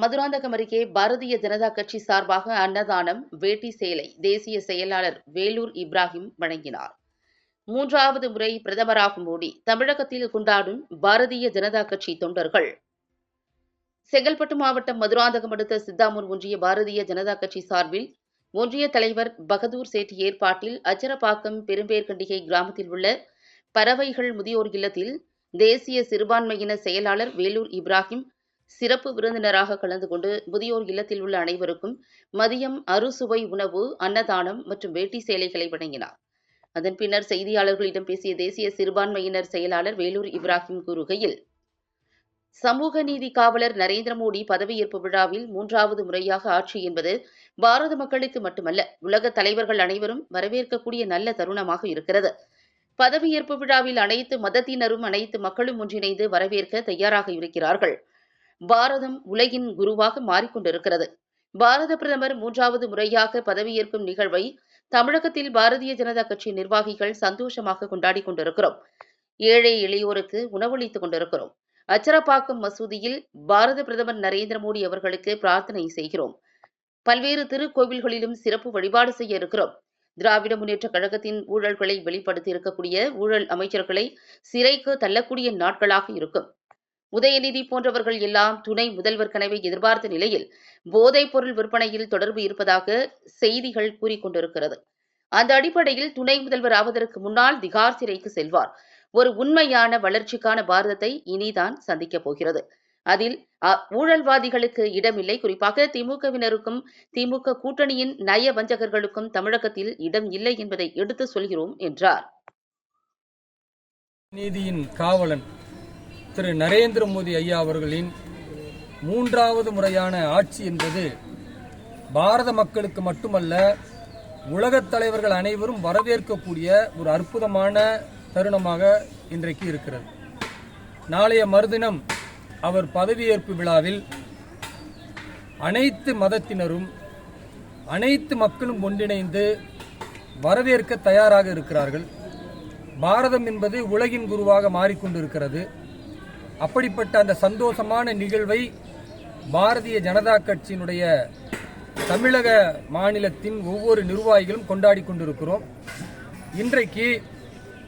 மதுராந்தகம் அருகே பாரதிய ஜனதா கட்சி சார்பாக அன்னதானம் வேட்டி சேலை தேசிய செயலாளர் வேலூர் இப்ராஹிம் வழங்கினார். மூன்றாவது முறை பிரதமராகும் மோடி தமிழகத்தில் கொண்டாடும் பாரதிய ஜனதா கட்சி தொண்டர்கள். செங்கல்பட்டு மாவட்டம் மதுராந்தகம் அடுத்த சித்தாமூர் ஒன்றிய பாரதிய ஜனதா கட்சி சார்பில் ஒன்றிய தலைவர் பகதூர் சேட்டி ஏற்பாட்டில் அச்சரப்பாக்கம் பெரும்பேர்கண்டிகை கிராமத்தில் உள்ள பறவைகள் முதியோர் இல்லத்தில் தேசிய சிறுபான்மையின செயலாளர் வேலூர் இப்ராஹிம் சிறப்பு விருந்தினராக கலந்து கொண்டு முதியோர் இல்லத்தில் உள்ள அனைவருக்கும் மதியம் அறுசுவை உணவு அன்னதானம் மற்றும் வேட்டி சேலைகளை வழங்கினார். அதன் பின்னர் செய்தியாளர்களிடம் பேசிய தேசிய சிறுபான்மையினர் செயலாளர் வேலூர் இப்ராஹிம் கூறுகையில் சமூக நீதி காவலர் நரேந்திர மோடி பதவியேற்பு விழாவில் மூன்றாவது முறையாக ஆட்சி என்பது பாரத மக்களுக்கு மட்டுமல்ல உலக தலைவர்கள் அனைவரும் வரவேற்கக்கூடிய நல்ல தருணமாக இருக்கிறது. பதவியேற்பு விழாவில் அனைத்து மதத்தினரும் அனைத்து மக்களும் ஒன்றிணைந்து வரவேற்க தயாராக இருக்கிறார்கள். பாரதம் உலகின் குருவாக மாறிக்கொண்டிருக்கிறது. பாரத பிரதமர் மூன்றாவது முறையாக பதவியேற்கும் நிகழ்வை தமிழகத்தில் பாரதிய ஜனதா கட்சி நிர்வாகிகள் சந்தோஷமாக கொண்டாடி கொண்டிருக்கிறோம். ஏழை எளியோருக்கு உணவளித்துக் கொண்டிருக்கிறோம். அச்சரப்பாக்கம் மசூதியில் பாரத பிரதமர் நரேந்திர மோடி அவர்களுக்கு பிரார்த்தனை செய்கிறோம். பல்வேறு திருக்கோவில்களிலும் சிறப்பு வழிபாடு செய்ய இருக்கிறோம். திராவிட முன்னேற்ற கழகத்தின் ஊழல்களை வெளிப்படுத்தி இருக்கக்கூடிய ஊழல் அமைச்சர்களை சிறைக்கு தள்ளக்கூடிய நாட்களாக இருக்கும். உதயநிதி போன்றவர்கள் எல்லாம் துணை முதல்வர் கனவை எதிர்பார்த்த நிலையில் போதைப் பொருள் விற்பனையில் தொடர்பு இருப்பதாக செய்திகள் கூறிக்கொண்டிருக்கிறது அந்த அடிப்படையில் துணை முதல்வர் ஆவதற்கு முன்னால் திகார் சிறைக்கு செல்வார். ஒரு உண்மையான வளர்ச்சிக்கான பாரதத்தை இனிதான் சந்திக்கப் போகிறது. அதில் ஊழல்வாதிகளுக்கு இடமில்லை. குறிப்பாக திமுகவினருக்கும் திமுக கூட்டணியின் நய வஞ்சகர்களுக்கும் தமிழகத்தில் இடம் இல்லை என்பதை எடுத்து சொல்கிறோம் என்றார். நீதியின் காவலன் திரு நரேந்திர மோடி ஐயா அவர்களின் மூன்றாவது முறையான ஆட்சி என்பது பாரத மக்களுக்கு மட்டுமல்ல உலகத் தலைவர்கள் அனைவரும் வரவேற்கக்கூடிய ஒரு அற்புதமான தருணமாக இன்றைக்கு இருக்கிறது. நாளைய மறுதினம் அவர் பதவியேற்பு விழாவில் அனைத்து மதத்தினரும் அனைத்து மக்களும் ஒன்றிணைந்து வரவேற்க தயாராக இருக்கிறார்கள். பாரதம் என்பது உலகின் குருவாக மாறிக்கொண்டிருக்கிறது. அப்படிப்பட்ட அந்த சந்தோஷமான நிகழ்வை பாரதிய ஜனதா கட்சியினுடைய தமிழக மாநிலத்தின் ஒவ்வொரு நிர்வாகிகளும் கொண்டாடி கொண்டிருக்கிறோம். இன்றைக்கு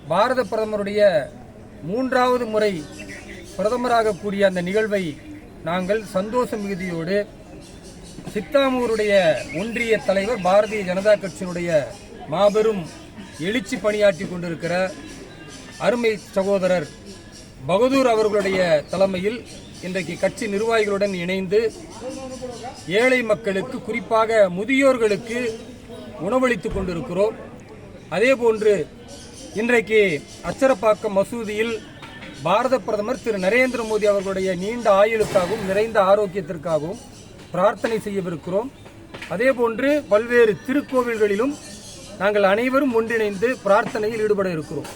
பாரத பிரதமருடைய மூன்றாவது முறை பிரதமராக கூடிய அந்த நிகழ்வை நாங்கள் சந்தோஷ மிகுதியோடு சித்தாமூருடைய ஒன்றிய தலைவர் பாரதிய ஜனதா கட்சியினுடைய மாபெரும் எழுச்சி பணியாற்றி கொண்டிருக்கிற அருமை சகோதரர் பகதூர் அவர்களுடைய தலைமையில் இன்றைக்கு கட்சி நிர்வாகிகளுடன் இணைந்து ஏழை மக்களுக்கு குறிப்பாக முதியோர்களுக்கு உணவளித்துக் கொண்டிருக்கிறோம். அதேபோன்று இன்றைக்கு அச்சரப்பாக்கம் மசூதியில் பாரத பிரதமர் திரு நரேந்திர மோடி அவர்களுடைய நீண்ட ஆயுளுக்காகவும் நிறைந்த ஆரோக்கியத்திற்காகவும் பிரார்த்தனை செய்யவிருக்கிறோம். அதேபோன்று பல்வேறு திருக்கோவில்களிலும் நாங்கள் அனைவரும் ஒன்றிணைந்து பிரார்த்தனையில் ஈடுபட இருக்கிறோம்.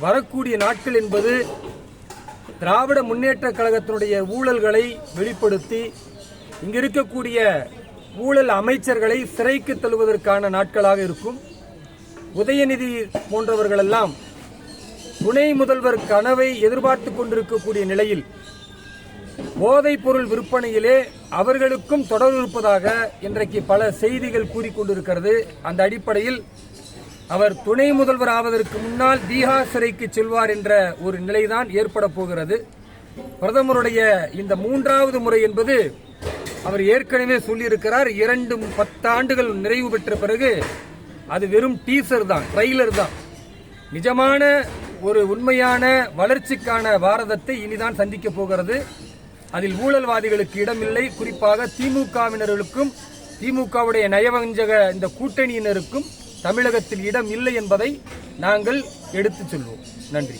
வரக்கூடிய நாட்கள் என்பது திராவிட முன்னேற்ற கழகத்தினுடைய ஊழல்களை வெளிப்படுத்தி இங்க இருக்கக்கூடிய ஊழல் அமைச்சர்களை சிறைக்கு தள்ளுவதற்கான நாட்களாக இருக்கும். உதயநிதி போன்றவர்களெல்லாம் துணை முதல்வர் கனவை எதிர்பார்த்து கொண்டிருக்கக்கூடிய நிலையில் போதைப் பொருள் விற்பனையிலே அவர்களுக்கும் தொடர்பு இருப்பதாக இன்றைக்கு பல செய்திகள் கூறிக்கொண்டிருக்கிறது அந்த அடிப்படையில் அவர் துணை முதல்வர் ஆவதற்கு முன்னால் பீகார் சிறைக்கு செல்வார் என்ற ஒரு நிலைதான் ஏற்பட போகிறது. பிரதமருடைய இந்த மூன்றாவது முறை என்பது அவர் ஏற்கனவே சொல்லியிருக்கிறார் இரண்டு பத்தாண்டுகள் நிறைவு பெற்ற பிறகு அது வெறும் டீசர் தான் ட்ரெய்லர் தான். நிஜமான ஒரு உண்மையான வளர்ச்சிக்கான பாரதத்தை இனிதான் சந்திக்க போகிறது. அதில் ஊழல்வாதிகளுக்கு இடமில்லை குறிப்பாக திமுகவினர்களுக்கும் திமுகவுடைய நயவஞ்சக இந்த கூட்டணியினருக்கும் தமிழகத்தில் இடம் இல்லை என்பதை நாங்கள் எடுத்துச் சொல்வோம். நன்றி.